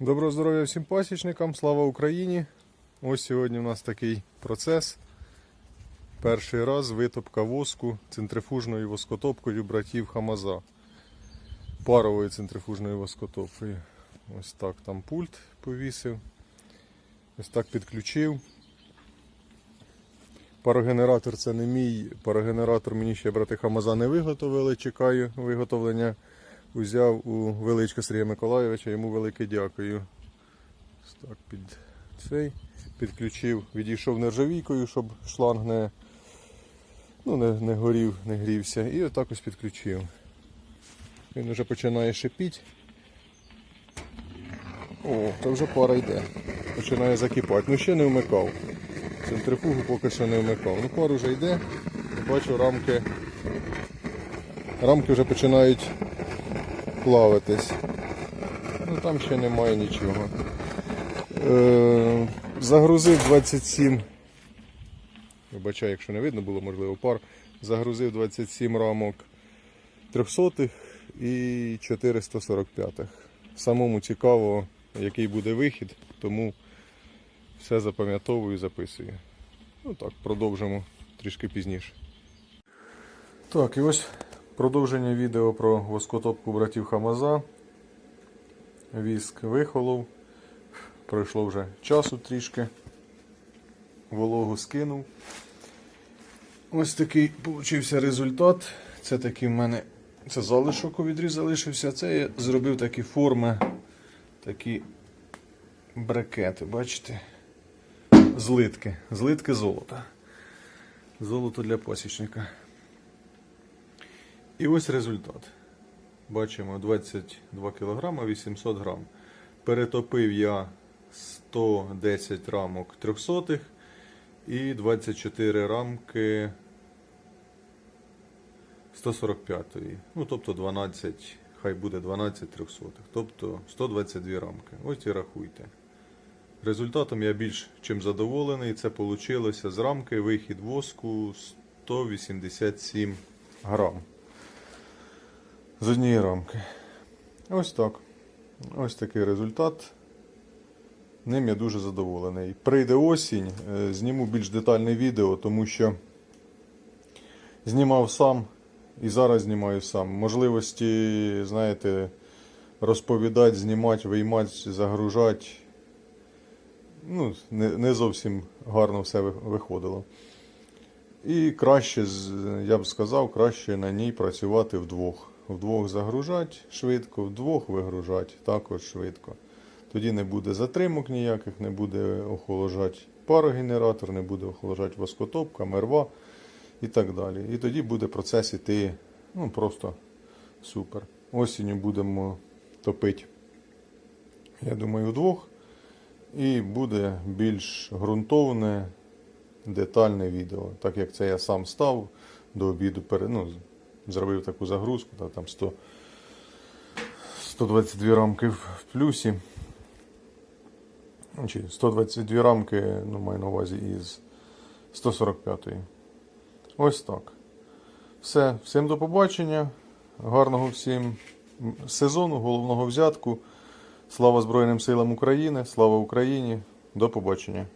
Доброго здоров'я всім пасічникам, слава Україні! Ось сьогодні у нас такий процес. Перший раз витопка воску центрифужною воскотопкою братів Хамаза. Паровою центрифужною воскотопкою. Ось так там пульт повісив. Ось так підключив. Парогенератор це не мій. Парогенератор мені ще брати Хамаза не виготовили. Чекаю виготовлення. Узяв у величка Сергія Миколайовича, йому велике дякую. Так під цей підключив, відійшов нержавійкою, щоб шланг не, ну, не, не горів, не грівся. І отак ось підключив. Він вже починає шипіти. О, то вже пара йде. Починає закипати. Ну ще не вмикав. Центрифугу поки що не вмикав. Ну пар вже йде. Бачу рамки. Рамки вже починають плавитись. Ну там ще немає нічого. Е, загрузив 27. Вибачаю, якщо не видно було, можливо, пар. Загрузив 27 рамок 300 і 445. Самому цікаво, який буде вихід, тому все запам'ятовую і записую. Ну так, продовжимо трішки пізніше. Так, і ось продовження відео про воскотопку братів Хамаза. Віск вихолов. Пройшло вже часу трішки. Вологу скинув. Ось такий получився результат. Це такий в мене це залишок у відрі залишився. Це я зробив такі форми, такі брикети, бачите? Злитки. Злитки золота. Золото для пасічника. І ось результат. Бачимо 22 кг 800 грам. Перетопив я 110 рамок 300 і 24 рамки 145. Ну, тобто 12, хай буде 12 300. Тобто 122 рамки. Ось і рахуйте. Результатом я більш чим задоволений. Це вийшло з рамки вихід воску 187 грам. З однієї рамки. Ось так. Ось такий результат. Ним я дуже задоволений. Прийде осінь, е, зніму більш детальне відео, тому що знімав сам і зараз знімаю сам. Можливості, знаєте, розповідати, знімати, виймати, загружати. Ну, не, не зовсім гарно все виходило. І краще, я б сказав, краще на ній працювати вдвох. Вдвох загружати швидко, вдвох вигружати також швидко. Тоді не буде затримок ніяких, не буде охолоджати парогенератор, не буде охолоджати воскотопка, мерва і так далі. І тоді буде процес іти ну, просто супер. Осінню будемо топити, я думаю, вдвох. І буде більш ґрунтовне, детальне відео. Так як це я сам став до обіду, пере- ну, зробив таку загрузку, та, там 100, 122 рамки в в плюсі. Ну, Чи 122 рамки, ну, маю на увазі із 145-ї. Ось так. Все, всім до побачення. Гарного всім сезону, головного взятку. Слава Збройним силам України, слава Україні. До побачення.